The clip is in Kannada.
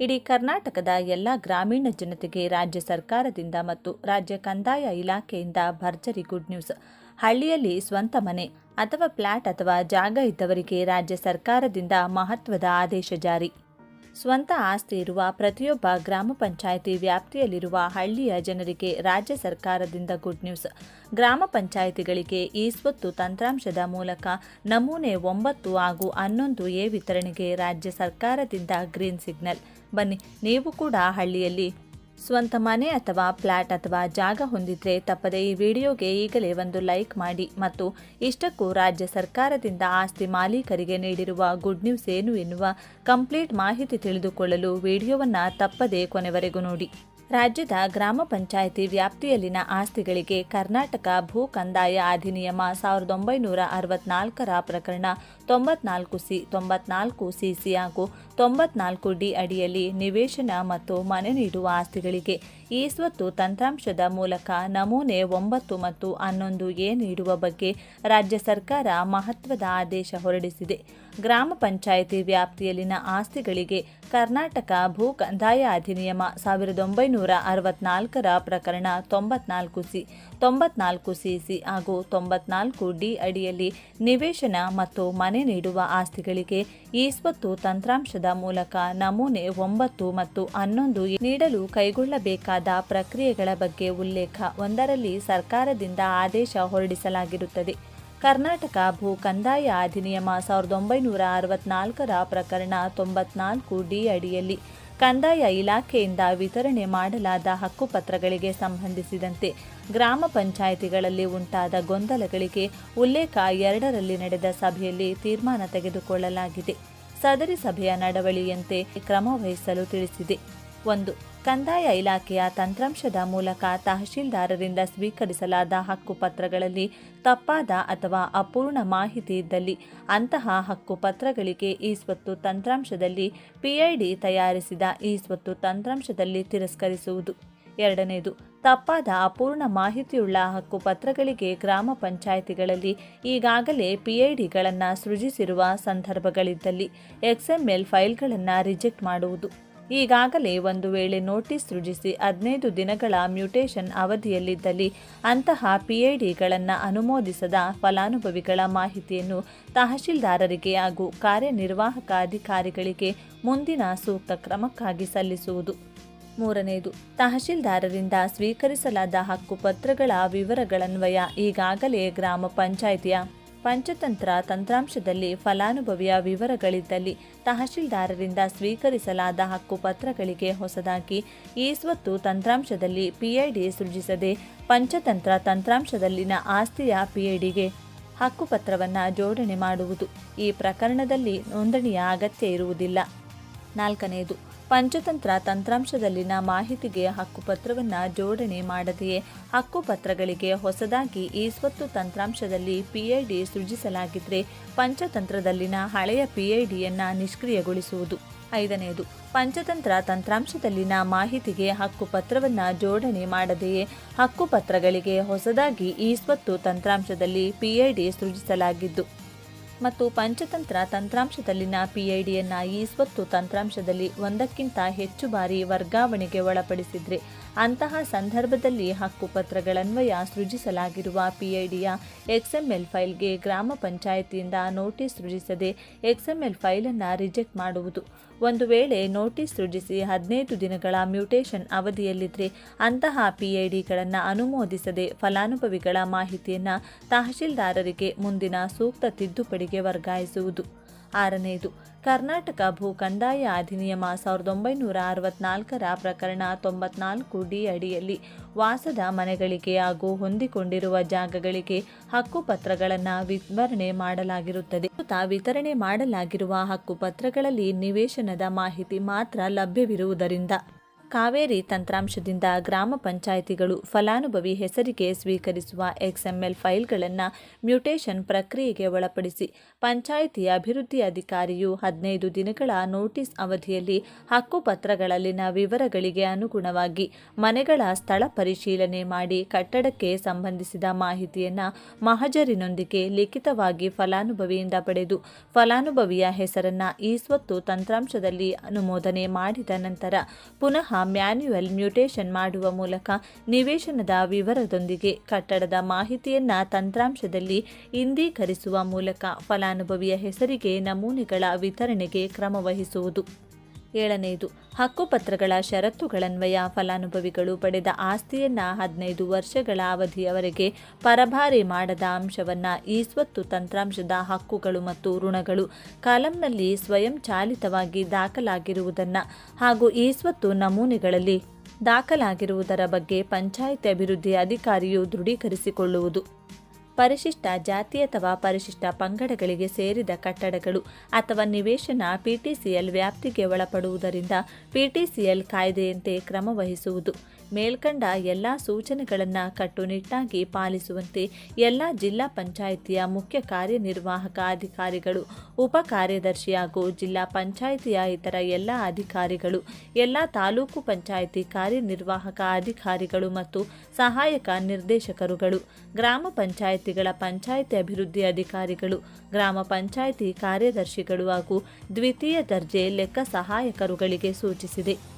ಇಡೀ ಕರ್ನಾಟಕದ ಎಲ್ಲ ಗ್ರಾಮೀಣ ಜನತೆಗೆ ರಾಜ್ಯ ಸರ್ಕಾರದಿಂದ ಮತ್ತು ರಾಜ್ಯ ಕಂದಾಯ ಇಲಾಖೆಯಿಂದ ಭರ್ಜರಿ ಗುಡ್ ನ್ಯೂಸ್. ಹಳ್ಳಿಯಲ್ಲಿ ಸ್ವಂತ ಮನೆ ಅಥವಾ ಫ್ಲ್ಯಾಟ್ ಅಥವಾ ಜಾಗ ಇದ್ದವರಿಗೆ ರಾಜ್ಯ ಸರ್ಕಾರದಿಂದ ಮಹತ್ವದ ಆದೇಶ ಜಾರಿ. ಸ್ವಂತ ಆಸ್ತಿ ಇರುವ ಪ್ರತಿಯೊಬ್ಬ ಗ್ರಾಮ ಪಂಚಾಯಿತಿ ವ್ಯಾಪ್ತಿಯಲ್ಲಿರುವ ಹಳ್ಳಿಯ ಜನರಿಗೆ ರಾಜ್ಯ ಸರ್ಕಾರದಿಂದ ಗುಡ್ ನ್ಯೂಸ್ ಗ್ರಾಮ ಪಂಚಾಯಿತಿಗಳಿಗೆ ಈ ಸ್ವತ್ತು ತಂತ್ರಾಂಶದ ಮೂಲಕ ನಮೂನೆ ಒಂಬತ್ತು ಹಾಗೂ ಹನ್ನೊಂದು ಎ ವಿತರಣೆಗೆ ರಾಜ್ಯ ಸರ್ಕಾರದಿಂದ ಗ್ರೀನ್ ಸಿಗ್ನಲ್ ಬನ್ನಿ, ನೀವು ಕೂಡ ಹಳ್ಳಿಯಲ್ಲಿ ಸ್ವಂತ ಮನೆ ಅಥವಾ ಫ್ಲ್ಯಾಟ್ ಅಥವಾ ಜಾಗ ಹೊಂದಿದ್ರೆ ತಪ್ಪದೆ ಈ ವಿಡಿಯೋಗೆ ಈಗಲೇ ಒಂದು ಲೈಕ್ ಮಾಡಿ ಮತ್ತು ಇಷ್ಟಕ್ಕೂ ರಾಜ್ಯ ಸರ್ಕಾರದಿಂದ ಆಸ್ತಿ ಮಾಲೀಕರಿಗೆ ನೀಡಿರುವ ಗುಡ್ ನ್ಯೂಸ್ ಏನು ಎನ್ನುವ ಕಂಪ್ಲೀಟ್ ಮಾಹಿತಿ ತಿಳಿದುಕೊಳ್ಳಲು ವಿಡಿಯೋವನ್ನು ತಪ್ಪದೆ ಕೊನೆವರೆಗೂ ನೋಡಿ. ರಾಜ್ಯದ ಗ್ರಾಮ ಪಂಚಾಯಿತಿ ವ್ಯಾಪ್ತಿಯಲ್ಲಿನ ಆಸ್ತಿಗಳಿಗೆ ಕರ್ನಾಟಕ ಭೂ ಕಂದಾಯ ಅಧಿನಿಯಮ ಸಾವಿರದ ಒಂಬೈನೂರ ಅರವತ್ನಾಲ್ಕರ ಪ್ರಕರಣ ತೊಂಬತ್ನಾಲ್ಕು ಸಿ ತೊಂಬತ್ನಾಲ್ಕು ಸಿ ಸಿ ಹಾಗೂ ತೊಂಬತ್ನಾಲ್ಕು ಡಿ ಅಡಿಯಲ್ಲಿ ನಿವೇಶನ ಮತ್ತು ಮನೆ ನೀಡುವ ಆಸ್ತಿಗಳಿಗೆ ಈ ಸ್ವತ್ತು ತಂತ್ರಾಂಶದ ಮೂಲಕ ನಮೂನೆ ಒಂಬತ್ತು ಮತ್ತು ಹನ್ನೊಂದು ಎ ನೀಡುವ ಬಗ್ಗೆ ರಾಜ್ಯ ಸರ್ಕಾರ ಮಹತ್ವದ ಆದೇಶ ಹೊರಡಿಸಿದೆ. ಗ್ರಾಮ ಪಂಚಾಯಿತಿ ವ್ಯಾಪ್ತಿಯಲ್ಲಿನ ಆಸ್ತಿಗಳಿಗೆ ಕರ್ನಾಟಕ ಭೂ ಕಂದಾಯ ಅಧಿನಿಯಮ ಸಾವಿರದ ಒಂಬೈನೂರ ಅರವತ್ನಾಲ್ಕರ ಪ್ರಕರಣ ತೊಂಬತ್ನಾಲ್ಕು ಸಿ ತೊಂಬತ್ನಾಲ್ಕು ಸಿ ಸಿ ಹಾಗೂ ತೊಂಬತ್ನಾಲ್ಕು ಡಿ ಅಡಿಯಲ್ಲಿ ನಿವೇಶನ ಮತ್ತು ಮನೆ ನೀಡುವ ಆಸ್ತಿಗಳಿಗೆ ಈ ಸ್ವತ್ತು ತಂತ್ರಾಂಶದ ಮೂಲಕ ನಮೂನೆ ಒಂಬತ್ತು ಮತ್ತು ಹನ್ನೊಂದು ನೀಡಲು ಕೈಗೊಳ್ಳಬೇಕಾದ ಪ್ರಕ್ರಿಯೆಗಳ ಬಗ್ಗೆ ಉಲ್ಲೇಖ ಒಂದರಲ್ಲಿ ಸರ್ಕಾರದಿಂದ ಆದೇಶ ಹೊರಡಿಸಲಾಗಿರುತ್ತದೆ. ಕರ್ನಾಟಕ ಭೂ ಕಂದಾಯ ಅಧಿನಿಯಮ ಸಾವಿರದ ಒಂಬೈನೂರ ಅರವತ್ನಾಲ್ಕರ ಪ್ರಕರಣ ತೊಂಬತ್ನಾಲ್ಕು ಡಿ ಅಡಿಯಲ್ಲಿ ಕಂದಾಯ ಇಲಾಖೆಯಿಂದ ವಿತರಣೆ ಮಾಡಲಾದ ಹಕ್ಕುಪತ್ರಗಳಿಗೆ ಸಂಬಂಧಿಸಿದಂತೆ ಗ್ರಾಮ ಪಂಚಾಯಿತಿಗಳಲ್ಲಿ ಉಂಟಾದ ಗೊಂದಲಗಳಿಗೆ ಉಲ್ಲೇಖ ಎರಡರಲ್ಲಿ ನಡೆದ ಸಭೆಯಲ್ಲಿ ತೀರ್ಮಾನ ತೆಗೆದುಕೊಳ್ಳಲಾಗಿದೆ. ಸದರಿ ಸಭೆಯ ನಡವಳಿಯಂತೆ ಕ್ರಮ ವಹಿಸಲು ತಿಳಿಸಿದೆ. ಒಂದು ಕಂದಾಯ ಇಲಾಖೆಯ ತಂತ್ರಾಂಶದ ಮೂಲಕ ತಹಶೀಲ್ದಾರರಿಂದ ಸ್ವೀಕರಿಸಲಾದ ಹಕ್ಕುಪತ್ರಗಳಲ್ಲಿ ತಪ್ಪಾದ ಅಥವಾ ಅಪೂರ್ಣ ಮಾಹಿತಿ ಇದ್ದಲ್ಲಿ ಅಂತಹ ಹಕ್ಕುಪತ್ರಗಳಿಗೆ ಈ ಸ್ವತ್ತು ತಂತ್ರಾಂಶದಲ್ಲಿ ಪಿಐಡಿ ತಯಾರಿಸಿದ ಈ ಸ್ವತ್ತು ತಂತ್ರಾಂಶದಲ್ಲಿ ತಿರಸ್ಕರಿಸುವುದು. ಎರಡನೇದು, ತಪ್ಪಾದ ಅಪೂರ್ಣ ಮಾಹಿತಿಯುಳ್ಳ ಹಕ್ಕುಪತ್ರಗಳಿಗೆ ಗ್ರಾಮ ಪಂಚಾಯಿತಿಗಳಲ್ಲಿ ಈಗಾಗಲೇ ಪಿಐಡಿಗಳನ್ನು ಸೃಜಿಸಿರುವ ಸಂದರ್ಭಗಳಿದ್ದಲ್ಲಿ ಎಕ್ಸ್ಎಂಎಲ್ ಫೈಲ್ಗಳನ್ನು ರಿಜೆಕ್ಟ್ ಮಾಡುವುದು. ಈಗಾಗಲೇ ಒಂದು ವೇಳೆ ನೋಟಿಸ್ ಸೃಜಿಸಿ ಹದಿನೈದು ದಿನಗಳ ಮ್ಯೂಟೇಷನ್ ಅವಧಿಯಲ್ಲಿದ್ದಲ್ಲಿ ಅಂತಹ ಪಿಐಡಿಗಳನ್ನು ಅನುಮೋದಿಸದ ಫಲಾನುಭವಿಗಳ ಮಾಹಿತಿಯನ್ನು ತಹಶೀಲ್ದಾರರಿಗೆ ಹಾಗೂ ಕಾರ್ಯನಿರ್ವಾಹಕ ಅಧಿಕಾರಿಗಳಿಗೆ ಮುಂದಿನ ಸೂಕ್ತ ಕ್ರಮಕ್ಕಾಗಿ ಸಲ್ಲಿಸುವುದು. ಮೂರನೆಯದು ತಹಶೀಲ್ದಾರರಿಂದ ಸ್ವೀಕರಿಸಲಾದ ಹಕ್ಕುಪತ್ರಗಳ ವಿವರಗಳನ್ವಯ ಈಗಾಗಲೇ ಗ್ರಾಮ ಪಂಚಾಯಿತಿಯ ಪಂಚತಂತ್ರ ತಂತ್ರಾಂಶದಲ್ಲಿ ಫಲಾನುಭವಿಯ ವಿವರಗಳಿದ್ದಲ್ಲಿ ತಹಶೀಲ್ದಾರರಿಂದ ಸ್ವೀಕರಿಸಲಾದ ಹಕ್ಕುಪತ್ರಗಳಿಗೆ ಹೊಸದಾಗಿ ಈ ಸ್ವತ್ತು ತಂತ್ರಾಂಶದಲ್ಲಿ ಪಿಐಡಿ ಸೃಜಿಸದೆ ಪಂಚತಂತ್ರ ತಂತ್ರಾಂಶದಲ್ಲಿನ ಆಸ್ತಿಯ ಪಿಐಡಿಗೆ ಹಕ್ಕುಪತ್ರವನ್ನು ಜೋಡಣೆ ಮಾಡುವುದು. ಈ ಪ್ರಕರಣದಲ್ಲಿ ನೋಂದಣಿಯ ಅಗತ್ಯ ಇರುವುದಿಲ್ಲ. ನಾಲ್ಕನೆಯದು ಪಂಚತಂತ್ರ ತಂತ್ರಾಂಶದಲ್ಲಿನ ಮಾಹಿತಿಗೆ ಹಕ್ಕುಪತ್ರವನ್ನು ಜೋಡಣೆ ಮಾಡದೆಯೇ? ಹಕ್ಕುಪತ್ರಗಳಿಗೆ ಹೊಸದಾಗಿ ಈ ಸ್ವತ್ತು ತಂತ್ರಾಂಶದಲ್ಲಿ ಪಿಐಡಿ ಸೃಜಿಸಲಾಗಿದ್ದರೆ ಪಂಚತಂತ್ರದಲ್ಲಿನ ಹಳೆಯ ಪಿಐಡಿಯನ್ನು ನಿಷ್ಕ್ರಿಯಗೊಳಿಸುವುದು. ಐದನೆಯದು ಪಂಚತಂತ್ರ ತಂತ್ರಾಂಶದಲ್ಲಿನ ಮಾಹಿತಿಗೆ ಹಕ್ಕುಪತ್ರವನ್ನು ಜೋಡಣೆ ಮಾಡದೆಯೇ? ಹಕ್ಕುಪತ್ರಗಳಿಗೆ ಹೊಸದಾಗಿ ಈ ಸ್ವತ್ತು ತಂತ್ರಾಂಶದಲ್ಲಿ ಪಿಐಡಿ ಸೃಜಿಸಲಾಗಿದ್ದು. ಮತ್ತು ಪಂಚತಂತ್ರ ತಂತ್ರಾಂಶದಲ್ಲಿನ ಪಿಐಡಿಯನ್ನು ಈ ಸ್ವತ್ತು ತಂತ್ರಾಂಶದಲ್ಲಿ ಒಂದಕ್ಕಿಂತ ಹೆಚ್ಚು ಬಾರಿ ವರ್ಗಾವಣೆಗೆ ಒಳಪಡಿಸಿದರೆ. ಅಂತಹ ಸಂದರ್ಭದಲ್ಲಿ ಹಕ್ಕುಪತ್ರಗಳನ್ವಯ ಸೃಜಿಸಲಾಗಿರುವ ಪಿಐಡಿಯ ಎಕ್ಸ್ಎಂಎಲ್ ಫೈಲ್ಗೆ ಗ್ರಾಮ ಪಂಚಾಯಿತಿಯಿಂದ ನೋಟಿಸ್ ಸೃಜಿಸದೆ ಎಕ್ಸ್ಎಂಎಲ್ ಫೈಲನ್ನು ರಿಜೆಕ್ಟ್ ಮಾಡುವುದು. ಒಂದು ವೇಳೆ ನೋಟಿಸ್ ಸೃಜಿಸಿ ಹದಿನೈದು ದಿನಗಳ ಮ್ಯೂಟೇಷನ್ ಅವಧಿಯಲ್ಲಿದ್ದರೆ ಅಂತಹ ಪಿಐಡಿಗಳನ್ನು ಅನುಮೋದಿಸದೆ ಫಲಾನುಭವಿಗಳ ಮಾಹಿತಿಯನ್ನು ತಹಶೀಲ್ದಾರರಿಗೆ ಮುಂದಿನ ಸೂಕ್ತ ತಿದ್ದುಪಡಿಗೆ ವರ್ಗಾಯಿಸುವುದು. ಆರನೆಯದು ಕರ್ನಾಟಕ ಭೂ ಕಂದಾಯ ಅಧಿನಿಯಮ ಸಾವಿರದ ಒಂಬೈನೂರ ಅರವತ್ನಾಲ್ಕರ ಪ್ರಕರಣ ತೊಂಬತ್ನಾಲ್ಕು ಡಿ ಅಡಿಯಲ್ಲಿ ವಾಸದ ಮನೆಗಳಿಗೆ ಹಾಗೂ ಹೊಂದಿಕೊಂಡಿರುವ ಜಾಗಗಳಿಗೆ ಹಕ್ಕುಪತ್ರಗಳನ್ನು ವಿತರಣೆ ಮಾಡಲಾಗಿರುತ್ತದೆ. ವಿತರಣೆ ಮಾಡಲಾಗಿರುವ ಹಕ್ಕುಪತ್ರಗಳಲ್ಲಿ ನಿವೇಶನದ ಮಾಹಿತಿ ಮಾತ್ರ ಲಭ್ಯವಿರುವುದರಿಂದ ಕಾವೇರಿ ತಂತ್ರಾಂಶದಿಂದ ಗ್ರಾಮ ಪಂಚಾಯಿತಿಗಳು ಫಲಾನುಭವಿ ಹೆಸರಿಗೆ ಸ್ವೀಕರಿಸುವ ಎಕ್ಸ್ಎಂಎಲ್ ಫೈಲ್ಗಳನ್ನು ಮ್ಯೂಟೇಷನ್ ಪ್ರಕ್ರಿಯೆಗೆ ಒಳಪಡಿಸಿ ಪಂಚಾಯಿತಿ ಅಭಿವೃದ್ಧಿ ಅಧಿಕಾರಿಯು ಹದಿನೈದು ದಿನಗಳ ನೋಟಿಸ್ ಅವಧಿಯಲ್ಲಿ ಹಕ್ಕುಪತ್ರಗಳಲ್ಲಿನ ವಿವರಗಳಿಗೆ ಅನುಗುಣವಾಗಿ ಮನೆಗಳ ಸ್ಥಳ ಪರಿಶೀಲನೆ ಮಾಡಿ ಕಟ್ಟಡಕ್ಕೆ ಸಂಬಂಧಿಸಿದ ಮಾಹಿತಿಯನ್ನು ಮಹಜರಿನೊಂದಿಗೆ ಲಿಖಿತವಾಗಿ ಫಲಾನುಭವಿಯಿಂದ ಪಡೆದು, ಫಲಾನುಭವಿಯ ಹೆಸರನ್ನು ಈ ಸ್ವತ್ತು ತಂತ್ರಾಂಶದಲ್ಲಿ ಅನುಮೋದನೆ ಮಾಡಿದ ನಂತರ ಪುನಃ ಮ್ಯಾನ್ಯುಯಲ್ ಮ್ಯೂಟೇಷನ್ ಮಾಡುವ ಮೂಲಕ ನಿವೇಶನದ ವಿವರದೊಂದಿಗೆ ಕಟ್ಟಡದ ಮಾಹಿತಿಯನ್ನ ತಂತ್ರಾಂಶದಲ್ಲಿ ಇಂದೀಕರಿಸುವ ಮೂಲಕ ಫಲಾನುಭವಿಯ ಹೆಸರಿಗೆ ನಮೂನೆಗಳ ವಿತರಣೆಗೆ ಕ್ರಮ ವಹಿಸುವುದು. ಏಳನೆಯದು ಹಕ್ಕುಪತ್ರಗಳ ಷರತ್ತುಗಳನ್ವಯ ಫಲಾನುಭವಿಗಳು ಪಡೆದ ಆಸ್ತಿಯನ್ನ ಹದಿನೈದು ವರ್ಷಗಳ ಅವಧಿಯವರೆಗೆ ಪರಭಾರಿ ಮಾಡದ ಅಂಶವನ್ನ ಈ ಸ್ವತ್ತು ತಂತ್ರಾಂಶದ ಹಕ್ಕುಗಳು ಮತ್ತು ಋಣಗಳು ಕಾಲಂನಲ್ಲಿ ಸ್ವಯಂಚಾಲಿತವಾಗಿ ದಾಖಲಾಗಿರುವುದನ್ನು ಹಾಗೂ ಈ ಸ್ವತ್ತು ನಮೂನೆಗಳಲ್ಲಿ ದಾಖಲಾಗಿರುವುದರ ಬಗ್ಗೆ ಪಂಚಾಯಿತಿ ಅಭಿವೃದ್ಧಿ ಅಧಿಕಾರಿಯು ದೃಢೀಕರಿಸಿಕೊಳ್ಳುವುದು. ಪರಿಶಿಷ್ಟ ಜಾತಿ ಅಥವಾ ಪರಿಶಿಷ್ಟ ಪಂಗಡಗಳಿಗೆ ಸೇರಿದ ಕಟ್ಟಡಗಳು ಅಥವಾ ನಿವೇಶನ ಪಿಟಿಸಿಎಲ್ ವ್ಯಾಪ್ತಿಗೆ ಒಳಪಡುವುದರಿಂದ ಪಿಟಿಸಿಎಲ್ ಕಾಯ್ದೆಯಂತೆ ಕ್ರಮ ವಹಿಸುವುದು. ಮೇಲ್ಕಂಡ ಎಲ್ಲ ಸೂಚನೆಗಳನ್ನು ಕಟ್ಟುನಿಟ್ಟಾಗಿ ಪಾಲಿಸುವಂತೆ ಎಲ್ಲ ಜಿಲ್ಲಾ ಪಂಚಾಯಿತಿಯ ಮುಖ್ಯ ಕಾರ್ಯನಿರ್ವಾಹಕ ಅಧಿಕಾರಿಗಳು, ಉಪ ಕಾರ್ಯದರ್ಶಿ ಹಾಗೂ ಜಿಲ್ಲಾ ಪಂಚಾಯಿತಿಯ ಇತರ ಎಲ್ಲ ಅಧಿಕಾರಿಗಳು, ಎಲ್ಲ ತಾಲೂಕು ಪಂಚಾಯಿತಿ ಕಾರ್ಯನಿರ್ವಾಹಕ ಅಧಿಕಾರಿಗಳು ಮತ್ತು ಸಹಾಯಕ ನಿರ್ದೇಶಕರುಗಳು, ಗ್ರಾಮ ಪಂಚಾಯಿತಿಗಳ ಪಂಚಾಯಿತಿ ಅಭಿವೃದ್ಧಿ ಅಧಿಕಾರಿಗಳು, ಗ್ರಾಮ ಪಂಚಾಯಿತಿ ಕಾರ್ಯದರ್ಶಿಗಳು ಹಾಗೂ ದ್ವಿತೀಯ ದರ್ಜೆ ಲೆಕ್ಕ ಸಹಾಯಕರುಗಳಿಗೆ ಸೂಚಿಸಿದೆ.